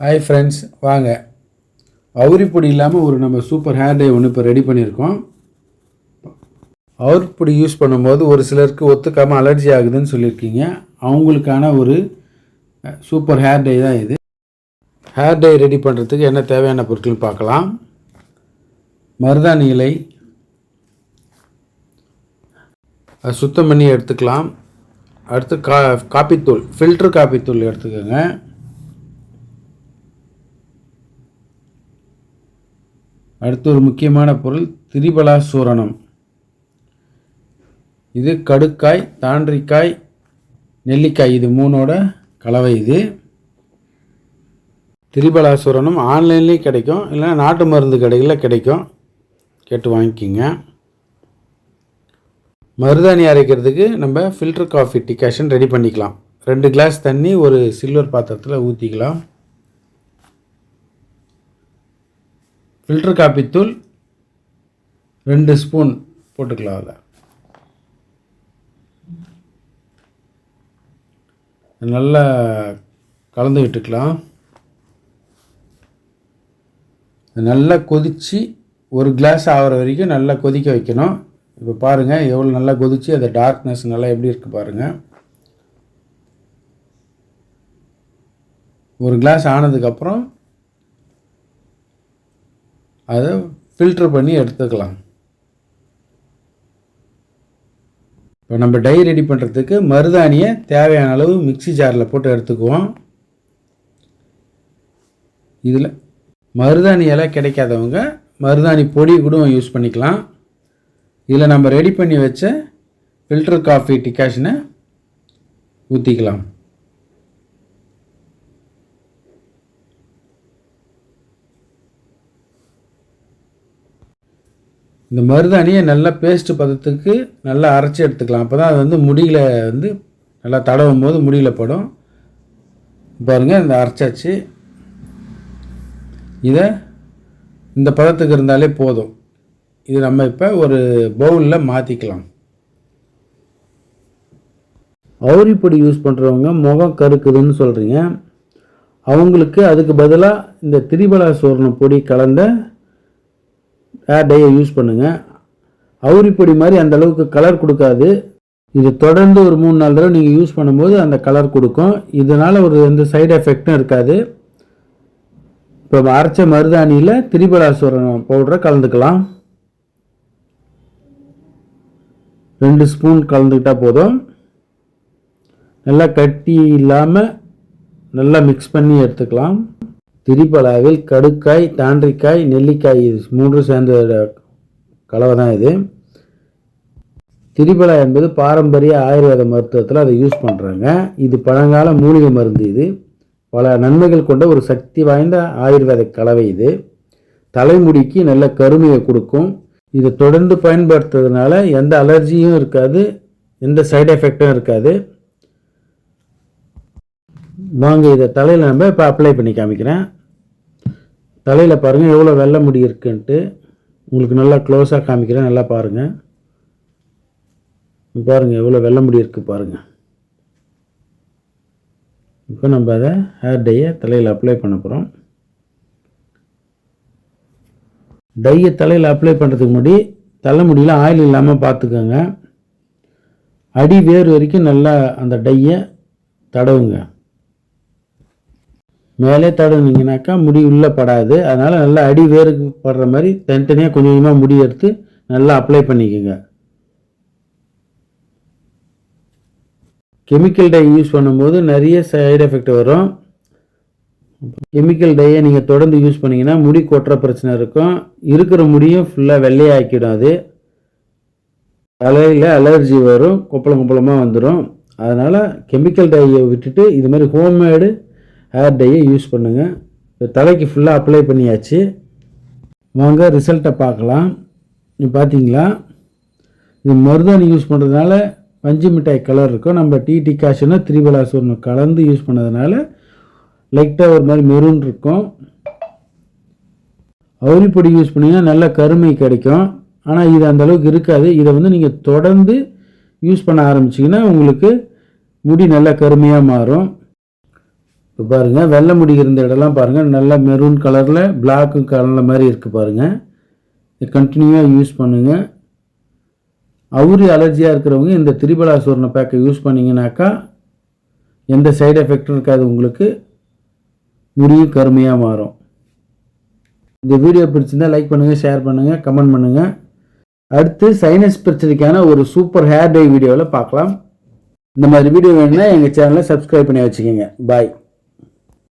Hi friends வாங்க. அவுரிப்பொடி இல்லாமல் ஒரு நம்ம சூப்பர் ஹேர் டே ஒன்று இப்போ ரெடி பண்ணியிருக்கோம். அவுரிப்பொடி யூஸ் பண்ணும்போது ஒரு சிலருக்கு ஒத்துக்காமல் அலர்ஜி ஆகுதுன்னு சொல்லியிருக்கீங்க. அவங்களுக்கான ஒரு சூப்பர் ஹேர் டே தான் இது. ஹேர் டை ரெடி பண்ணுறதுக்கு என்ன தேவையான பொருட்கள் பார்க்கலாம். மருதாணி இலை. சுத்தம் பண்ணி எடுத்துக்கலாம். அடுத்து கா காப்பித்தூள் ஃபில்ட்ரு காப்பித்தூள் எடுத்துக்கோங்க. அடுத்து ஒரு முக்கியமான பொருள் திரிபலா சூரணம் இது கடுக்காய் தாண்டிக்காய் நெல்லிக்காய் இது மூணோட கலவை இது. திரிபலாசூரணம் ஆன்லைன்லேயும் கிடைக்கும் இல்லைன்னா நாட்டு மருந்து கடைகளில் கிடைக்கும். கேட்டு வாங்கிக்கிங்க. மருதாணி அரைக்கிறதுக்கு நம்ம ஃபில்டர் காஃபி டிகாஷன் ரெடி பண்ணிக்கலாம். ரெண்டு கிளாஸ் தண்ணி ஒரு சில்வர் பாத்திரத்தில் ஊற்றிக்கலாம் ஃபில்டர் காப்பி தூள் ரெண்டு ஸ்பூன் போட்டுக்கலாம் அதில். நல்லா கலந்து விட்டுக்கலாம். நல்லா கொதித்து ஒரு கிளாஸ் ஆகிற வரைக்கும் நல்லா கொதிக்க வைக்கணும். இப்போ பாருங்கள் எவ்வளோ நல்லா கொதித்து அந்த டார்க்னஸ் நல்லா எப்படி இருக்குது பாருங்கள் ஒரு கிளாஸ் ஆனதுக்கப்புறம் அதை ஃபில்ட்ரு பண்ணி எடுத்துக்கலாம். இப்போ நம்ம டை ரெடி பண்ணுறதுக்கு மருதாணியை தேவையான அளவு மிக்ஸி ஜாரில் போட்டு எடுத்துக்குவோம். இதில் மருதாணி இலை கிடைக்காதவங்க மருதாணி பொடி கூட யூஸ் பண்ணிக்கலாம். இதில் நம்ம ரெடி பண்ணி வச்ச ஃபில்டர் காஃபி டிகாஷனை ஊற்றிக்கலாம் இந்த மருதாணியை நல்லா பேஸ்ட் பதத்துக்கு நல்லா அரைச்சி எடுத்துக்கலாம். அப்போ தான் அது வந்து முடியில் வந்து நல்லா தடவும் போது முடியில் படும். பாருங்கள் இந்த அரைச்சாச்சு. இதை இந்த பதத்துக்கு இருந்தாலே போதும். இது நம்ம இப்போ ஒரு பவுலில் மாற்றிக்கலாம் அவுரி பொடி யூஸ் பண்ணுறவங்க முகம் கருக்குதுன்னு சொல்கிறீங்க அவங்களுக்கு அதுக்கு பதிலாக இந்த திரிபலா சோரண பொடி கலந்த ஹேர் டையை யூஸ் பண்ணுங்கள் அவுரிப்பொடி மாதிரி அந்த அளவுக்கு கலர் கொடுக்காது. இது தொடர்ந்து ஒரு மூணு நாள் தடவை நீங்கள் யூஸ் பண்ணும்போது அந்த கலர் கொடுக்கும். இதனால் ஒரு எந்த சைடு எஃபெக்டும் இருக்காது. இப்போ அரைச்ச மருதாணியில் திரிபலாசுரம் பவுடரை கலந்துக்கலாம். ரெண்டு ஸ்பூன் கலந்துக்கிட்டால் போதும். நல்லா கட்டி இல்லாமல் நல்லா மிக்ஸ் பண்ணி எடுத்துக்கலாம். திரிபலாவில் கடுக்காய் தாண்டிக்காய் நெல்லிக்காய் இது மூன்று சேர்ந்த கலவை தான் இது. திரிபலா என்பது பாரம்பரிய ஆயுர்வேத மருத்துவத்தில் அதை யூஸ் பண்ணுறாங்க இது பழங்கால மூலிகை மருந்து இது. பல நன்மைகள் கொண்ட ஒரு சக்தி வாய்ந்த ஆயுர்வேத கலவை இது. தலைமுடிக்கு நல்ல கருமையை கொடுக்கும். இதை தொடர்ந்து பயன்படுத்துறதுனால எந்த அலர்ஜியும் இருக்காது எந்த சைடு எஃபெக்டும் இருக்காது. வாங்க இதை தலையில் நம்ம இப்போ அப்ளை பண்ணி காமிக்கிறேன். தலையில் பாருங்கள் எவ்வளோ வெள்ளை முடி இருக்குன்ட்டு. உங்களுக்கு நல்லா க்ளோஸாக காமிக்கிறேன் நல்லா பாருங்கள் பாருங்கள் எவ்வளோ வெள்ளை முடி இருக்குது பாருங்கள் இப்போ நம்ம அதை ஹேர் டையை தலையில் அப்ளை பண்ண போகிறோம் டையை தலையில் அப்ளை பண்ணுறதுக்கு முன்னாடி தலைமுடியில் ஆயில் இல்லாமல் பார்த்துக்கோங்க. அடி வேர் வரைக்கும் நல்லா அந்த டையை தடவுங்க. மேலே தடவுனீங்கனாக்கா முடி உள்ளே படாது. அதனால் நல்லா அடி வேருக்கு படுற மாதிரி தனித்தனியாக கொஞ்சம் கொஞ்சமாக முடி எடுத்து நல்லா அப்ளை பண்ணிக்கோங்க. கெமிக்கல் டை யூஸ் பண்ணும்போது நிறைய சைடு எஃபெக்ட் வரும். கெமிக்கல் டையை நீங்கள் தொடர்ந்து யூஸ் பண்ணிங்கன்னா முடி கொட்டுற பிரச்சனை இருக்கும். இருக்கிற முடியும் ஃபுல்லாக வெள்ளையாக்கிடும் அது. தலையில் அலர்ஜி வரும் கொப்பளம் கொப்பளமாக வந்துடும் அதனால் கெமிக்கல் டையை விட்டுட்டு இது மாதிரி ஹோம்மேடு ஹேர் டையை யூஸ் பண்ணுங்கள் இப்போ தலைக்கு ஃபுல்லாக அப்ளை பண்ணியாச்சு. வாங்க ரிசல்ட்டை பார்க்கலாம். நீ பார்த்தீங்களா இது மருதாணி யூஸ் பண்ணுறதுனால பஞ்சு மிட்டாய் கலர் இருக்கும். நம்ம டீ டிகாஷனும் திரிபலாசூர்னு கலந்து யூஸ் பண்ணதுனால லைட்டாக ஒரு மாதிரி மெரூன் இருக்கும். அவுரி பொடி யூஸ் பண்ணிங்கன்னா நல்ல கருமை கிடைக்கும். ஆனால் இது அந்த அளவுக்கு இருக்காது. இதை வந்து நீங்கள் தொடர்ந்து யூஸ் பண்ண ஆரம்பிச்சிங்கன்னா உங்களுக்கு முடி நல்லா கருமையாக மாறும். இப்போ பாருங்கள் வெள்ளை முடி இருந்த இடம்லாம் பாருங்கள் நல்லா மெரூன் கலரில் பிளாக்கு கலரில் மாதிரி இருக்குது பாருங்கள் இது கண்டினியூவாக யூஸ் பண்ணுங்கள் அவுரி அலர்ஜியாக இருக்கிறவங்க இந்த திரிபலா சூர்ண பேக்கை யூஸ் பண்ணிங்கனாக்கா எந்த சைடு எஃபெக்டும் இருக்காது உங்களுக்கு. முடியும் கருமையாக மாறும். இந்த வீடியோ பிடிச்சிருந்தால் லைக் பண்ணுங்கள் ஷேர் பண்ணுங்கள் கமெண்ட் பண்ணுங்கள் அடுத்து சைனஸ் பிரச்சனைக்கான ஒரு சூப்பர் ஹேர் டை வீடியோவில் பார்க்கலாம். இந்த மாதிரி வீடியோ வேணும்னா எங்கள் சேனலை சப்ஸ்கிரைப் பண்ணி வச்சுக்கோங்க. பாய்